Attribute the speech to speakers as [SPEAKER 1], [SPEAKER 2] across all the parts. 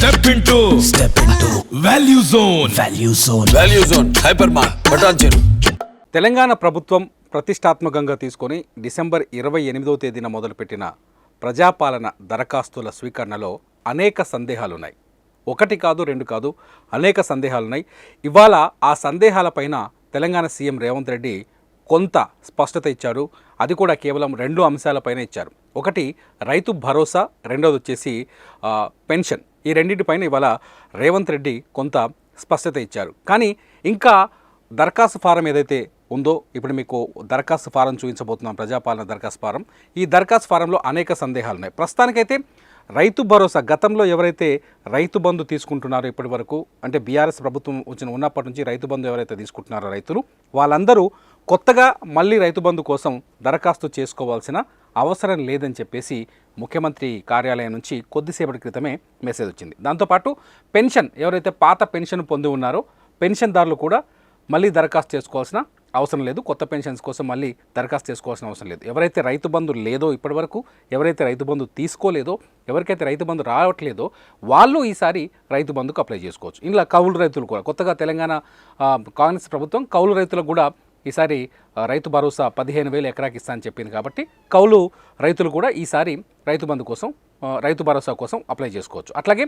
[SPEAKER 1] Step into
[SPEAKER 2] step into
[SPEAKER 1] value zone
[SPEAKER 2] value zone
[SPEAKER 3] value zone hyper mart
[SPEAKER 4] Telangana ప్రభుత్వం ప్రతిష్టాత్మకంగా తీసుకొని December ఇరవై ఎనిమిదవ తేదీన మొదలుపెట్టిన ప్రజాపాలన దరఖాస్తుల స్వీకరణలో అనేక సందేహాలున్నాయి. ఒకటి కాదు రెండు కాదు అనేక సందేహాలున్నాయి. ఇవాళ ఆ సందేహాలపైన తెలంగాణ సీఎం రేవంత్ రెడ్డి కొంత స్పష్టత ఇచ్చారు అది కూడా కేవలం రెండు అంశాలపైన ఇచ్చారు. ఒకటి రైతు భరోసా. రెండోది వచ్చేసి పెన్షన్. ఈ రెండింటిపైన ఇవాళ రేవంత్ రెడ్డి కొంత స్పష్టత ఇచ్చారు. కానీ ఇంకా దరఖాస్తు ఫారం ఏదైతే ఉందో ఇప్పుడు మీకు దరఖాస్తు ఫారం చూపించబోతున్నాం ప్రజాపాలన దరఖాస్తు ఫారం. ఈ దరఖాస్తు ఫారంలో అనేక సందేహాలు ఉన్నాయి. ప్రస్తుతానికైతే రైతు భరోసా గతంలో ఎవరైతే రైతు బంధు తీసుకుంటున్నారో ఇప్పటి వరకు అంటే బీఆర్ఎస్ ప్రభుత్వం వచ్చిన ఉన్నప్పటి నుంచి రైతు బంధు ఎవరైతే తీసుకుంటున్నారో రైతులు వాళ్ళందరూ కొత్తగా మళ్ళీ రైతు బంధు కోసం దరఖాస్తు చేసుకోవాల్సిన అవసరం లేదని చెప్పేసి ముఖ్యమంత్రి కార్యాలయం నుంచి కొద్దిసేపటి క్రితమే మెసేజ్ వచ్చింది. దాంతోపాటు పెన్షన్ ఎవరైతే పాత పెన్షన్ పొంది ఉన్నారో పెన్షన్దారులు కూడా మళ్ళీ దరఖాస్తు చేసుకోవాల్సిన అవసరం లేదు. కొత్త పెన్షన్స్ కోసం మళ్ళీ దరఖాస్తు చేసుకోవాల్సిన అవసరం లేదు. ఎవరైతే రైతు బంధు లేదో ఇప్పటివరకు ఎవరైతే రైతు బంధు తీసుకోలేదో ఎవరికైతే రైతు బంధు రావట్లేదో వాళ్ళు ఈసారి రైతు బంధుకు అప్లై చేసుకోవచ్చు. ఇలా కౌలు రైతులు కూడా కొత్తగా తెలంగాణ కాంగ్రెస్ ప్రభుత్వం కౌలు రైతులకు కూడా ఈసారి రైతు భరోసా పదిహేను వేలు ఎకరాకి ఇస్తా అని చెప్పింది కాబట్టి కౌలు రైతులు కూడా ఈసారి రైతు బంధు కోసం రైతు భరోసా కోసం అప్లై చేసుకోవచ్చు. అట్లాగే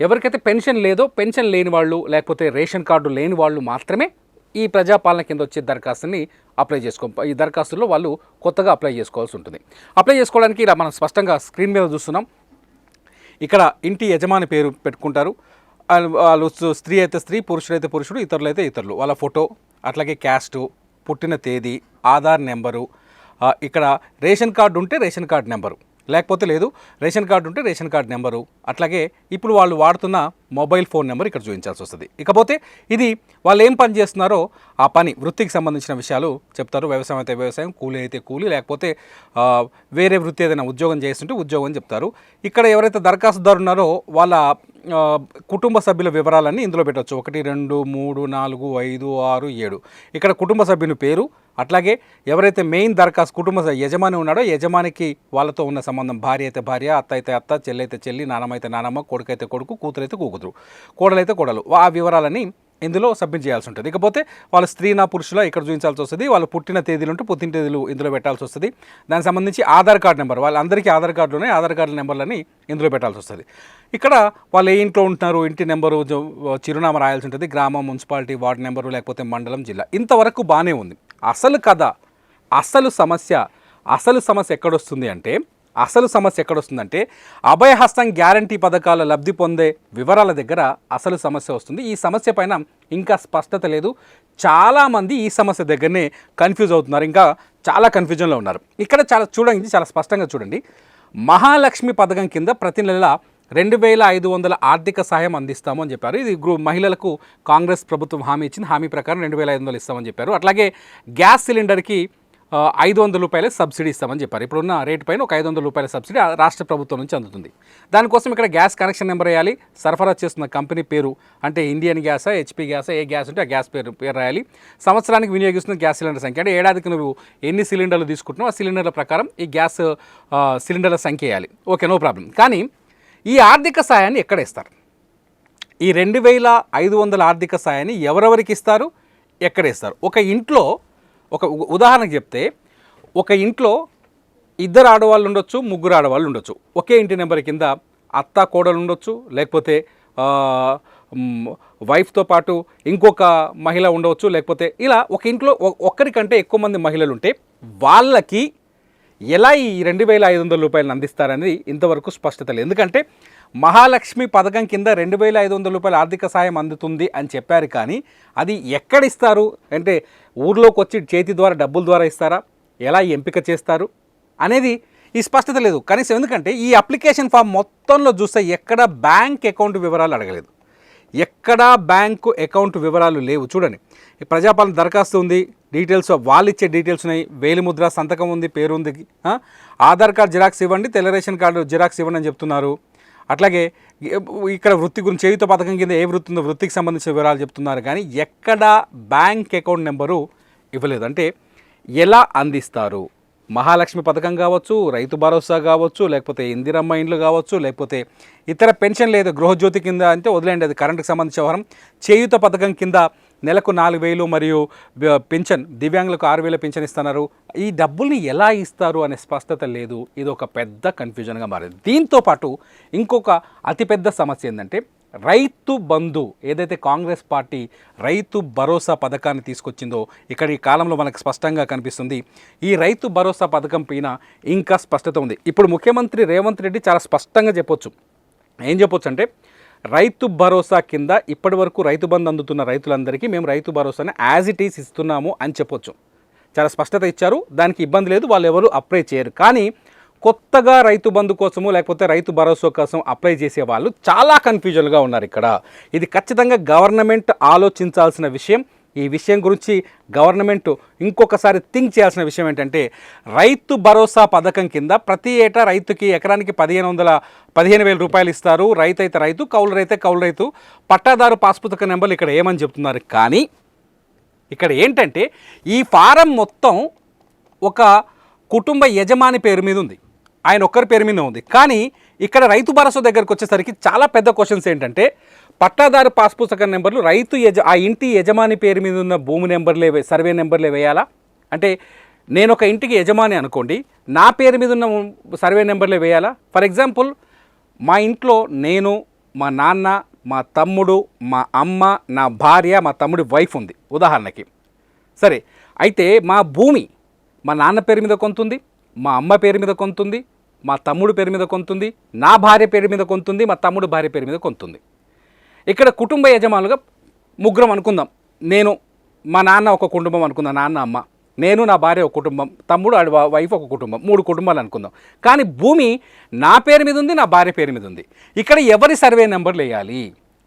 [SPEAKER 4] ఎవరికైతే పెన్షన్ లేదో పెన్షన్ లేని వాళ్ళు లేకపోతే రేషన్ కార్డు లేని వాళ్ళు మాత్రమే ఈ ప్రజాపాలన కింద వచ్చే దరఖాస్తుని అప్లై చేసుకో ఈ దరఖాస్తుల్లో వాళ్ళు కొత్తగా అప్లై చేసుకోవాల్సి ఉంటుంది. అప్లై చేసుకోవడానికి ఇలా మనం స్పష్టంగా స్క్రీన్ మీద చూస్తున్నాం. ఇక్కడ ఇంటి యజమాని పేరు పెట్టుకుంటారు. వాళ్ళు వాళ్ళు స్త్రీ అయితే స్త్రీ పురుషుడైతే పురుషుడు ఇతరులు అయితే ఇతరులు. వాళ్ళ ఫోటో అట్లాగే క్యాస్టు పుట్టిన తేదీ ఆధార్ నెంబరు ఇక్కడ రేషన్ కార్డు ఉంటే రేషన్ కార్డు నెంబరు లేకపోతే లేదు రేషన్ కార్డు ఉంటే రేషన్ కార్డు నెంబరు. అట్లాగే ఇప్పుడు వాళ్ళు వాడుతున్న మొబైల్ ఫోన్ నెంబర్ ఇక్కడ చూపించాల్సి వస్తుంది. ఇకపోతే ఇది వాళ్ళు ఏం పని చేస్తున్నారో ఆ పని వృత్తికి సంబంధించిన విషయాలు చెప్తారు. వ్యవసాయం అయితే వ్యవసాయం కూలీ అయితే కూలీ లేకపోతే వేరే వృత్తి ఏదైనా ఉద్యోగం చేస్తుంటే ఉద్యోగం చెప్తారు. ఇక్కడ ఎవరైతే దరఖాస్తుదారు ఉన్నారో వాళ్ళ కుటుంబ సభ్యుల వివరాలన్నీ ఇందులో పెట్టవచ్చు ఒకటి రెండు మూడు నాలుగు ఐదు ఆరు ఏడు. ఇక్కడ కుటుంబ సభ్యుని పేరు అట్లాగే ఎవరైతే మెయిన్ దరఖాస్తు కుటుంబ యజమాని ఉన్నాడో యజమానికి వాళ్ళతో ఉన్న సంబంధం భార్య అయితే భార్య అత్త అయితే అత్త చెల్లి అయితే చెల్లి నానమ్మ అయితే నానమ్మ కొడుకు అయితే కొడుకు కూతురు అయితే కూతురు కోడలైతే కోడలు. ఆ వివరాలని ఇందులో సబ్మిట్ చేయాల్సి ఉంటుంది. ఇకపోతే వాళ్ళ స్త్రీనా పురుషుల ఇక్కడ చూపించాల్సి వస్తుంది వాళ్ళు పుట్టిన తేదీలు ఉంటే పుట్టిన తేదీలు ఇందులో పెట్టాల్సి వస్తుంది. దానికి సంబంధించి ఆధార్ కార్డు నెంబర్ వాళ్ళందరికీ ఆధార్ కార్డులు ఉన్నాయి ఆధార్ కార్డు నెంబర్లని ఇందులో పెట్టాల్సి వస్తుంది. ఇక్కడ వాళ్ళు ఏ ఇంట్లో ఉంటున్నారు ఇంటి నెంబరు చిరునామా రాయాల్సి ఉంటుంది గ్రామం మున్సిపాలిటీ వార్డు నెంబరు లేకపోతే మండలం జిల్లా. ఇంతవరకు బాగానే ఉంది. అసలు కథ అసలు సమస్య అసలు సమస్య ఎక్కడొస్తుంది అంటే అసలు సమస్య ఎక్కడొస్తుందంటే అభయహస్తం గ్యారంటీ పథకాల లబ్ధి పొందే వివరాల దగ్గర అసలు సమస్య వస్తుంది. ఈ సమస్య పైన ఇంకా స్పష్టత లేదు. చాలామంది ఈ సమస్య దగ్గరనే కన్ఫ్యూజ్ అవుతున్నారు. ఇంకా చాలా కన్ఫ్యూజన్లో ఉన్నారు. ఇక్కడ చాలా చూడండి చాలా స్పష్టంగా చూడండి. మహాలక్ష్మి పథకం కింద ప్రతి నెల రెండు వేల ఐదు వందల ఆర్థిక సహాయం అందిస్తాము అని చెప్పారు. ఇది గ్రూ మహిళలకు కాంగ్రెస్ ప్రభుత్వం హామీ ఇచ్చింది. హామీ ప్రకారం రెండు వేల ఐదు వందలు ఇస్తామని చెప్పారు. అట్లాగే గ్యాస్ సిలిండర్కి ఐదు వందల రూపాయల సబ్సిడీ ఇస్తామని చెప్పారు. ఇప్పుడున్న రేటు పైన ఒక ఐదు వందల రూపాయల సబ్సిడీ రాష్ట్ర ప్రభుత్వం నుంచి అందుతుంది. దానికోసం ఇక్కడ గ్యాస్ కనెక్షన్ నెంబర్ వేయాలి. సరఫరా చేస్తున్న కంపెనీ పేరు అంటే ఇండియన్ గ్యాసా హెచ్పి గ్యాసా ఏ గ్యాస్ ఉంటే ఆ గ్యాస్ పేరు పేరు రాయాలి. సంవత్సరానికి వినియోగిస్తున్న గ్యాస్ సిలిండర్ సంఖ్య అంటే ఏడాదికి నువ్వు ఎన్ని సిలిండర్లు తీసుకుంటున్నావు ఆ సిలిండర్ల ప్రకారం ఈ గ్యాస్ సిలిండర్ల సంఖ్య వేయాలి. Okay no problem. కానీ ఈ ఆర్థిక సాయాన్ని ఎక్కడ ఇస్తారు ఈ రెండు వేల ఐదు వందల ఆర్థిక సాయాన్ని ఎవరెవరికి ఇస్తారు? ఎక్కడ ఇస్తారు ఒక ఇంట్లో ఒక ఉ- ఉదాహరణకు చెప్తే ఒక ఇంట్లో ఇద్దరు ఆడవాళ్ళు ఉండొచ్చు ముగ్గురు ఆడవాళ్ళు ఉండొచ్చు. ఒకే ఇంటి నెంబర్ కింద అత్త కోడలు ఉండొచ్చు లేకపోతే వైఫ్తో పాటు ఇంకొక మహిళ ఉండవచ్చు లేకపోతే ఇలా ఒక ఇంట్లో ఒక్కరికంటే ఎక్కువ మంది మహిళలు ఉంటే వాళ్ళకి ఎలా ఈ రెండు వేల ఐదు వందల రూపాయలను అందిస్తారనేది ఇంతవరకు స్పష్టత లేదు. ఎందుకంటే మహాలక్ష్మి పథకం కింద రెండు వేల ఐదు వందల రూపాయల ఆర్థిక సాయం అందుతుంది అని చెప్పారు కానీ అది ఎక్కడ ఇస్తారు? అంటే ఊర్లోకి వచ్చి చేతి ద్వారా డబ్బుల ద్వారా ఇస్తారా? ఎలా ఎంపిక చేస్తారు? అనేది ఈ స్పష్టత లేదు. కనీసం ఎందుకంటే ఈ అప్లికేషన్ ఫామ్ మొత్తంలో చూస్తే ఎక్కడ బ్యాంక్ అకౌంట్ వివరాలు అడగలేదు. ఎక్కడా బ్యాంకు అకౌంట్ వివరాలు లేవు. చూడండి. ఈ ప్రజాపాలన దరఖాస్తు ఉంది. డీటెయిల్స్ వాళ్ళు ఇచ్చే డీటెయిల్స్ ఉన్నాయి. వేలిముద్ర సంతకం ఉంది పేరు ఉంది. ఆధార్ కార్డ్ జిరాక్స్ ఇవ్వండి. తెల్ల రేషన్ కార్డు జిరాక్స్ ఇవ్వండి అని చెప్తున్నారు. అట్లాగే ఇక్కడ వృత్తి గురించి చేయుత పథకం కింద ఏ వృత్తి ఉందో వృత్తికి సంబంధించిన వివరాలు చెప్తున్నారు కానీ ఎక్కడ బ్యాంక్ అకౌంట్ నెంబరు ఇవ్వలేదు. అంటే ఎలా అందిస్తారు? మహాలక్ష్మి పథకం కావచ్చు రైతు భరోసా కావచ్చు లేకపోతే ఇందిరమ్మ ఇండ్లు కావచ్చు లేకపోతే ఇతర పెన్షన్ లేదు గృహజ్యోతి కింద అంటే వదిలేండి అది కరెంటుకు సంబంధించిన వ్యవహారం. చేయుత పథకం కింద నెలకు నాలుగు వేలు మరియు పింఛన్ పెన్షన్ దివ్యాంగులకు ఆరు వేల పెన్షన్ ఇస్తున్నారు. ఈ డబ్బుల్ని ఎలా ఇస్తారు అనే స్పష్టత లేదు. ఇది ఒక పెద్ద కన్ఫ్యూజన్గా మారింది. దీంతో పాటు ఇంకొక అతిపెద్ద సమస్య ఏంటంటే రైతు బంధు ఏదైతే కాంగ్రెస్ పార్టీ రైతు భరోసా పథకాన్ని తీసుకొచ్చిందో ఇక్కడ ఈ కాలంలో మనకు స్పష్టంగా కనిపిస్తుంది ఈ రైతు భరోసా పథకం పైన ఇంకా స్పష్టత ఉంది. ఇప్పుడు ముఖ్యమంత్రి రేవంత్ రెడ్డి చాలా స్పష్టంగా చెప్పొచ్చు. ఏం చెప్పొచ్చు అంటే రైతు భరోసా కింద ఇప్పటి వరకు రైతు బంధు అందుతున్న రైతులందరికీ మేము రైతు భరోసాని యాజ్ ఇట్ ఈస్ ఇస్తున్నాము అని చెప్పొచ్చు. చాలా స్పష్టత ఇచ్చారు. దానికి ఇబ్బంది లేదు. వాళ్ళు ఎవరు అప్లై చేయరు. కానీ కొత్తగా రైతు బంధు కోసము లేకపోతే రైతు భరోసా కోసం అప్లై చేసే వాళ్ళు చాలా కన్ఫ్యూజన్గా ఉన్నారు ఇక్కడ. ఇది ఖచ్చితంగా గవర్నమెంట్ ఆలోచించాల్సిన విషయం. ఈ విషయం గురించి గవర్నమెంట్ ఇంకొకసారి థింక్ చేయాల్సిన విషయం ఏంటంటే రైతు భరోసా పథకం కింద ప్రతి ఏటా రైతుకి ఎకరానికి పదిహేను వందల పదిహేను వేల రూపాయలు ఇస్తారు. రైతు అయితే రైతు కౌలు రైతే కౌలు రైతు. పట్టాదారు పాస్ పుస్తక నెంబర్లు ఇక్కడ ఏమని చెప్తున్నారు? కానీ ఇక్కడ ఏంటంటే ఈ ఫారం మొత్తం ఒక కుటుంబ యజమాని పేరు మీద ఉంది. ఆయన ఒక్కరి పేరు మీద ఉంది. కానీ ఇక్కడ రైతు భరోసా దగ్గరకు వచ్చేసరికి చాలా పెద్ద క్వశ్చన్స్ ఏంటంటే పట్టాదారు పాస్ పుస్తకం నెంబర్లు రైతు యజ ఆ ఇంటి యజమాని పేరు మీద ఉన్న భూమి నెంబర్లే వే- సర్వే నెంబర్లే వేయాలా? అంటే నేను ఒక ఇంటికి యజమాని అనుకోండి నా పేరు మీద ఉన్న సర్వే నెంబర్లే వేయాలా? ఫర్ ఎగ్జాంపుల్ మా ఇంట్లో నేను మా నాన్న మా తమ్ముడు మా అమ్మ నా భార్య మా తమ్ముడి వైఫ్ ఉంది ఉదాహరణకి. సరే అయితే మా భూమి మా నాన్న పేరు మీద కొంతుంది మా అమ్మ పేరు మీద కొంతుంది మా తమ్ముడు పేరు మీద కొంతుంది నా భార్య పేరు మీద కొంతుంది మా తమ్ముడు భార్య పేరు మీద కొంతుంది. ఇక్కడ కుటుంబ యజమానులుగా ముగ్గురం అనుకుందాం. నేను మా నాన్న ఒక కుటుంబం అనుకుందాం నాన్న అమ్మ. నేను నా భార్య ఒక కుటుంబం తమ్ముడు ఆడి వైఫ్ ఒక కుటుంబం మూడు కుటుంబాలు అనుకుందాం. కానీ భూమి నా పేరు మీద ఉంది నా భార్య పేరు మీద ఉంది. ఇక్కడ ఎవరి సర్వే నెంబర్లు వేయాలి?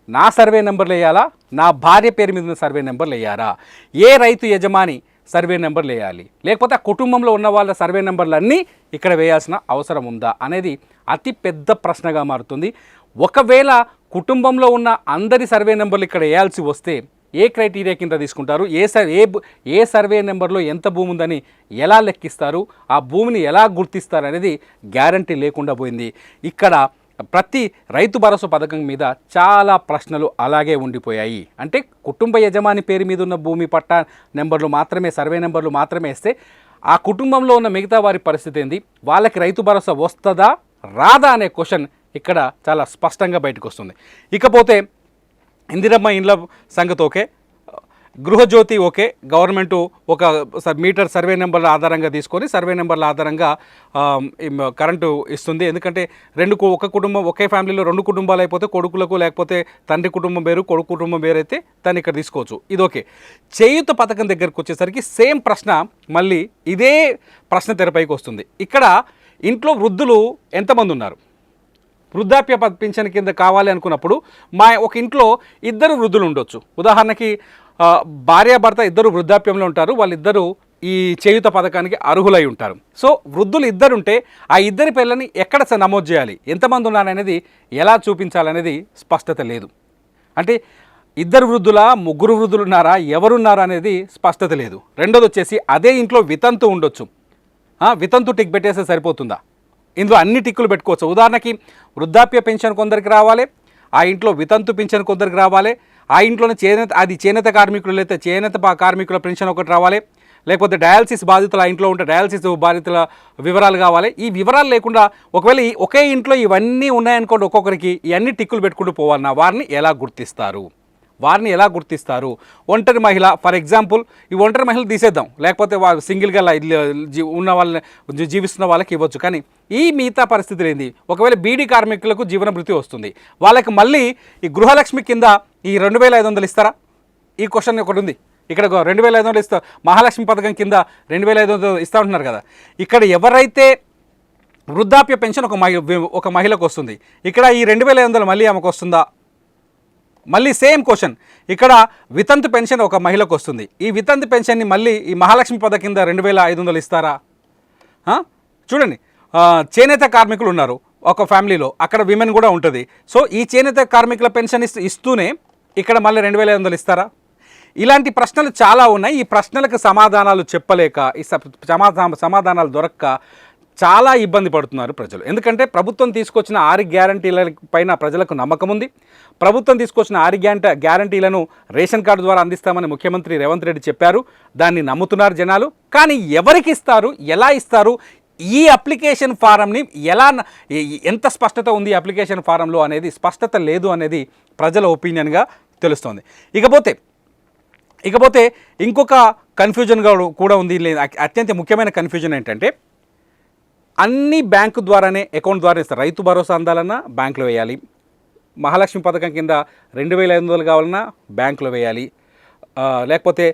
[SPEAKER 4] నా సర్వే నెంబర్లు వేయాలా? నా భార్య పేరు మీద ఉన్న సర్వే నెంబర్లు వేయాలా? ఏ రైతు యజమాని సర్వే నెంబర్లు వేయాలి? లేకపోతే ఆ కుటుంబంలో ఉన్న వాళ్ళ సర్వే నెంబర్లు అన్నీ ఇక్కడ వేయాల్సిన అవసరం ఉందా? అనేది అతి పెద్ద ప్రశ్నగా మారుతుంది. ఒకవేళ కుటుంబంలో ఉన్న అందరి సర్వే నెంబర్లు ఇక్కడ వేయాల్సి వస్తే ఏ క్రైటీరియా కింద తీసుకుంటారు? ఏ సర్ ఏ ఏ సర్వే నెంబర్లో ఎంత భూమి ఉందని ఎలా లెక్కిస్తారు? ఆ భూమిని ఎలా గుర్తిస్తారు అనేది గ్యారంటీ లేకుండా పోయింది. ఇక్కడ ప్రతి రైతు భరోసా పథకం మీద చాలా ప్రశ్నలు అలాగే ఉండిపోయాయి. అంటే కుటుంబ యజమాని పేరు మీద ఉన్న భూమి పట్టా నెంబర్లు మాత్రమే సర్వే నెంబర్లు మాత్రమే ఇస్తే ఆ కుటుంబంలో ఉన్న మిగతా వారి పరిస్థితి ఏంది? వాళ్ళకి రైతు భరోసా వస్తుందా? రాదా అనే క్వశ్చన్ ఇక్కడ చాలా స్పష్టంగా బయటకు వస్తుంది ఇకపోతే ఇందిరమ్మ ఇండ్ల సంగతి ఓకే. గృహజ్యోతి ఓకే. గవర్నమెంట్ ఒక మీటర్ సర్వే నెంబర్ల ఆధారంగా తీసుకొని సర్వే నెంబర్ల ఆధారంగా కరెంటు ఇస్తుంది. ఎందుకంటే రెండు ఒక కుటుంబం ఒకే ఫ్యామిలీలో రెండు కుటుంబాలు అయిపోతే కొడుకులకు లేకపోతే తండ్రి కుటుంబం వేరు కొడుకు కుటుంబం వేరైతే దాన్ని ఇక్కడ తీసుకోవచ్చు. ఇది ఓకే. చేయుత పథకం దగ్గరకు వచ్చేసరికి సేమ్ ప్రశ్న మళ్ళీ ఇదే ప్రశ్న తెరపైకి వస్తుంది. ఇక్కడ ఇంట్లో వృద్ధులు ఎంతమంది ఉన్నారు? వృద్ధాప్య పింఛన్ కింద కావాలి అనుకున్నప్పుడు మా ఒక ఇంట్లో ఇద్దరు వృద్ధులు ఉండొచ్చు. ఉదాహరణకి భార్యాభర్త ఇద్దరు వృద్ధాప్యంలో ఉంటారు. వాళ్ళిద్దరూ ఈ చేయుత పథకానికి అర్హులై ఉంటారు. సో వృద్ధులు ఇద్దరుంటే ఆ ఇద్దరి పిల్లల్ని ఎక్కడ స- నమోదు చేయాలి? ఎంతమంది ఉన్నారనేది ఎలా చూపించాలనేది స్పష్టత లేదు. అంటే ఇద్దరు వృద్ధులా ముగ్గురు వృద్ధులు ఉన్నారా ఎవరున్నారా అనేది స్పష్టత లేదు. రెండోది వచ్చేసి అదే ఇంట్లో వితంతు ఉండొచ్చు. వితంతు టిక్ పెట్టేస్తే సరిపోతుందా? ఇందులో అన్ని టిక్కులు పెట్టుకోవచ్చు. ఉదాహరణకి వృద్ధాప్య పెన్షన్ కొందరికి రావాలి ఆ ఇంట్లో వితంతు పెన్షన్ కొందరికి రావాలి ఆ ఇంట్లోనే చేనేత అది చేనేత కార్మికులు లేకపోతే చేనేత కార్మికుల పెన్షన్ ఒకటి రావాలి లేకపోతే డయాలసిస్ బాధితులు ఆ ఇంట్లో ఉంటే డయాలసిస్ బాధితుల వివరాలు కావాలి. ఈ వివరాలు లేకుండా ఒకవేళ ఒకే ఇంట్లో ఇవన్నీ ఉన్నాయనుకోండి ఒక్కొక్కరికి ఇవన్నీ టిక్కులు పెట్టుకుంటూ పోవాలన్నా వారిని ఎలా గుర్తిస్తారు? వారిని ఎలా గుర్తిస్తారు? ఒంటరి మహిళ ఫర్ ఎగ్జాంపుల్ ఈ ఒంటరి మహిళలు తీసేద్దాం. లేకపోతే వాళ్ళు సింగిల్గా ఉన్న వాళ్ళని జీవిస్తున్న వాళ్ళకి ఇవ్వచ్చు. కానీ ఈ మిగతా పరిస్థితులు ఏంది? ఒకవేళ బీడీ కార్మికులకు జీవన భృతి వస్తుంది. వాళ్ళకి మళ్ళీ ఈ గృహలక్ష్మి కింద ఈ రెండు వేల ఐదు వందలు ఇస్తారా? ఈ క్వశ్చన్ ఒకటి ఉంది. ఇక్కడ రెండు వేల ఐదు వందలు ఇస్తా మహాలక్ష్మి పథకం కింద రెండు వేల ఐదు వందలు ఇస్తా ఉంటున్నారు కదా. ఇక్కడ ఎవరైతే వృద్ధాప్య పెన్షన్ ఒక మహి ఒక మహిళకు వస్తుంది. ఇక్కడ ఈ రెండు వేల ఐదు వందలు మళ్ళీ ఆమెకు వస్తుందా? మళ్ళీ సేమ్ క్వశ్చన్. ఇక్కడ వితంతు పెన్షన్ ఒక మహిళకు వస్తుంది. ఈ వితంతు పెన్షన్ని మళ్ళీ ఈ మహాలక్ష్మి పథకం కింద రెండు వేల ఐదు వందలు ఇస్తారా? చూడండి. చేనేత కార్మికులు ఉన్నారు ఒక ఫ్యామిలీలో. అక్కడ విమెన్ కూడా ఉంటుంది. సో ఈ చేనేత కార్మికుల పెన్షన్ ఇస్తూ ఇస్తూనే ఇక్కడ మళ్ళీ రెండు వేల ఐదు వందలు ఇస్తారా? ఇలాంటి ప్రశ్నలు చాలా ఉన్నాయి. ఈ ప్రశ్నలకు సమాధానాలు చెప్పలేక ఈ సమాధానాలు దొరక్క చాలా ఇబ్బంది పడుతున్నారు ప్రజలు. ఎందుకంటే ప్రభుత్వం తీసుకొచ్చిన ఆరు గ్యారంటీల పైన ప్రజలకు నమ్మకం ఉంది. ప్రభుత్వం తీసుకొచ్చిన ఆరు గ్యాంట గ్యారంటీలను రేషన్ కార్డు ద్వారా అందిస్తామని ముఖ్యమంత్రి రేవంత్ రెడ్డి చెప్పారు. దాన్ని నమ్ముతున్నారు జనాలు. కానీ ఎవరికి ఇస్తారు? ఎలా ఇస్తారు? ఈ అప్లికేషన్ ఫారంని ఎలా ఎంత స్పష్టత ఉంది అప్లికేషన్ ఫారంలో అనేది స్పష్టత లేదు అనేది ప్రజల ఒపీనియన్గా తెలుస్తోంది. ఇకపోతే ఇకపోతే ఇంకొక కన్ఫ్యూజన్ కూడా ఉంది. అత్యంత ముఖ్యమైన కన్ఫ్యూజన్ ఏంటంటే అన్ని బ్యాంకు ద్వారానే అకౌంట్ ద్వారా ఇస్తారు. రైతు భరోసా అందాలన్నా బ్యాంకులో వేయాలి. మహాలక్ష్మి పథకం కింద రెండు వేల ఐదు వందలు కావాలన్నా బ్యాంకులో వేయాలి. లేకపోతే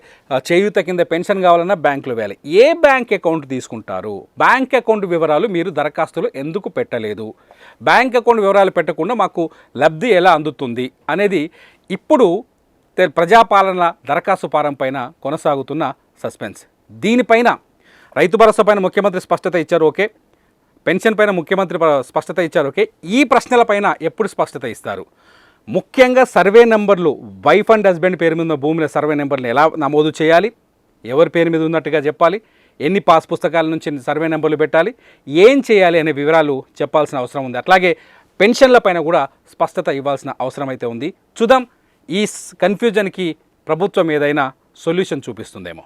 [SPEAKER 4] చేయూత కింద పెన్షన్ కావాలన్నా బ్యాంకులో వేయాలి. ఏ బ్యాంక్ అకౌంట్ తీసుకుంటారు? బ్యాంక్ అకౌంట్ వివరాలు మీరు దరఖాస్తులు ఎందుకు పెట్టలేదు? బ్యాంక్ అకౌంట్ వివరాలు పెట్టకుండా మాకు లబ్ధి ఎలా అందుతుంది అనేది ఇప్పుడు ప్రజాపాలన దరఖాస్తు ఫారం పైన కొనసాగుతున్న సస్పెన్స్. దీనిపైన రైతు భరోసా పైన ముఖ్యమంత్రి స్పష్టత ఇచ్చారు ఓకే. పెన్షన్ పైన ముఖ్యమంత్రి స్పష్టత ఇచ్చారు. ఓకే? ఈ ప్రశ్నలపైన ఎప్పుడు స్పష్టత ఇస్తారు? ముఖ్యంగా సర్వే నెంబర్లు వైఫ్ అండ్ హస్బెండ్ పేరు మీద ఉన్న భూముల సర్వే నెంబర్లు ఎలా నమోదు చేయాలి? ఎవరి పేరు మీద ఉన్నట్టుగా చెప్పాలి? ఎన్ని పాస్ పుస్తకాల నుంచి సర్వే నెంబర్లు పెట్టాలి? ఏం చేయాలి అనే వివరాలు చెప్పాల్సిన అవసరం ఉంది. అట్లాగే పెన్షన్ల పైన కూడా స్పష్టత ఇవ్వాల్సిన అవసరం అయితే ఉంది. చూద్దాం. ఈ స్- కన్ఫ్యూజన్కి ప్రభుత్వం ఏదైనా సొల్యూషన్ చూపిస్తుందేమో.